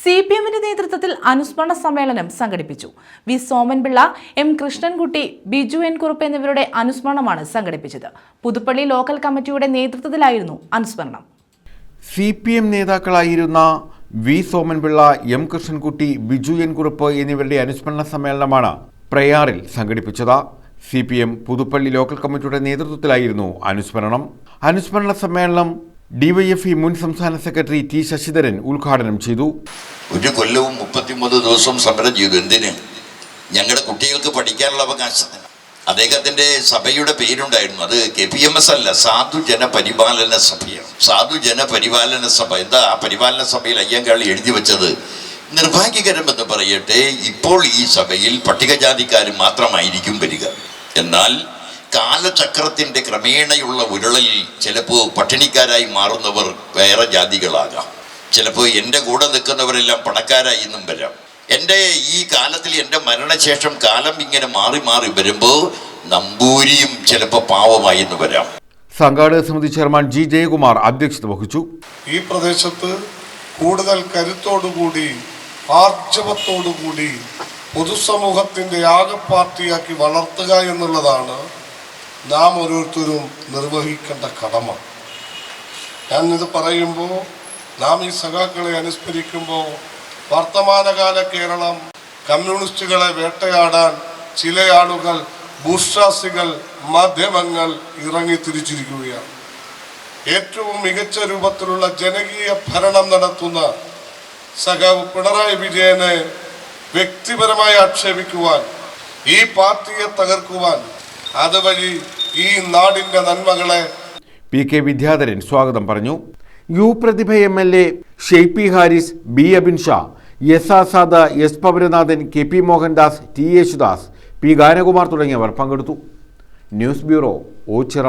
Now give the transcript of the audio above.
C P എമ്മിന്റെ നേതൃത്വത്തിൽ അനുസ്മരണ സമ്മേളനം സംഘടിപ്പിച്ചു. V Somanpillai M Krishnankutty Biju N Kurup എന്നിവരുടെ അനുസ്മരണമാണ് സംഘടിപ്പിച്ചത്. പുതുപ്പള്ളി ലോക്കൽ കമ്മിറ്റിയുടെ നേതൃത്വത്തിലായിരുന്നു അനുസ്മരണം. C P M നേതാക്കളായിരുന്ന V Somanpillai M Krishnankutty Biju N Kurup എന്നിവരുടെ അനുസ്മരണ സമ്മേളനമാണ് പ്രയാറിൽ സംഘടിപ്പിച്ചത്. C P M Puthuppally local കമ്മിറ്റിയുടെ നേതൃത്വത്തിലായിരുന്നു അനുസ്മരണം. അനുസ്മരണ സമ്മേളനം ഡിവൈഎഫ്ഇ മുൻ സംസ്ഥാന സെക്രട്ടറി ടി ശശിധരൻ ഉദ്ഘാടനം ചെയ്തു. ഒരു കൊല്ലവും മുപ്പത്തിമൂന്ന് ദിവസവും സമരം ചെയ്തു. എന്തിന്? ഞങ്ങളുടെ കുട്ടികൾക്ക് പഠിക്കാനുള്ള അവകാശത്തിന് അദ്ദേഹത്തിന്റെ സഭയുടെ പേരുണ്ടായിരുന്നു. അത് കെ പി എം എസ് അല്ല സാധുജന പരിപാലന സഭയാണ്. സാധുജന പരിപാലന സഭ. എന്താ ആ പരിപാലന സഭയിൽ അയ്യങ്കാളി എഴുതി വെച്ചത്? നിർഭാഗ്യകരമെന്ന് പറയട്ടെ ഇപ്പോൾ ഈ സഭയിൽ പട്ടികജാതിക്കാർ മാത്രമായിരിക്കും വരിക. എന്നാൽ കാലചക്രത്തിന്റെ ക്രമേണയുള്ള ഉരുളിൽ ചിലപ്പോൾ പട്ടിണിക്കാരായി മാറുന്നവർ വേറെ ജാതികളാകാം. ചിലപ്പോൾ എന്റെ കൂടെ നിൽക്കുന്നവരെല്ലാം പണക്കാരായി എന്നും വരാം. എന്റെ ഈ കാലത്തിൽ എന്റെ മരണശേഷം കാലം ഇങ്ങനെ മാറി മാറി വരുമ്പോൾ നമ്പൂരിയും ചിലപ്പോൾ പാവമായി എന്ന് വരാം. സംഘാടക സമിതി ചെയർമാൻ ജി ജയകുമാർ അധ്യക്ഷത വഹിച്ചു. ഈ പ്രദേശത്ത് കൂടുതൽ കരുത്തോടുകൂടി ആർജവത്തോടുകൂടി പൊതുസമൂഹത്തിന്റെ ആകെ പാർട്ടിയാക്കി വളർത്തുക എന്നുള്ളതാണ് നാം ഓരോരുത്തരും നിർവഹിക്കേണ്ട കടമ. ഞാനിത് പറയുമ്പോൾ നാം ഈ സഖാക്കളെ അനുസ്മരിക്കുമ്പോൾ വർത്തമാനകാല കേരളം കമ്മ്യൂണിസ്റ്റുകളെ വേട്ടയാടാൻ ചില ആളുകൾ ബൂഷാസികൾ മാധ്യമങ്ങൾ ഇറങ്ങി തിരിച്ചിരിക്കുകയാണ്. ഏറ്റവും മികച്ച രൂപത്തിലുള്ള ജനകീയ ഭരണം നടത്തുന്ന സഖാവ് പിണറായി വിജയനെ വ്യക്തിപരമായി ആക്ഷേപിക്കുവാൻ ഈ പാർട്ടിയെ തകർക്കുവാൻ അതുവഴി ഈ നാടിന്റെ നന്മകളെ പി കെ വിദ്യാധരൻ സ്വാഗതം പറഞ്ഞു. U Prathibha M L A ഷെയ്പി Haris B Abin Shah S Azad S പവരനാഥൻ K P Mohandas T Yesudas P Ganakumar തുടങ്ങിയവർ പങ്കെടുത്തു. News bureau Ochira.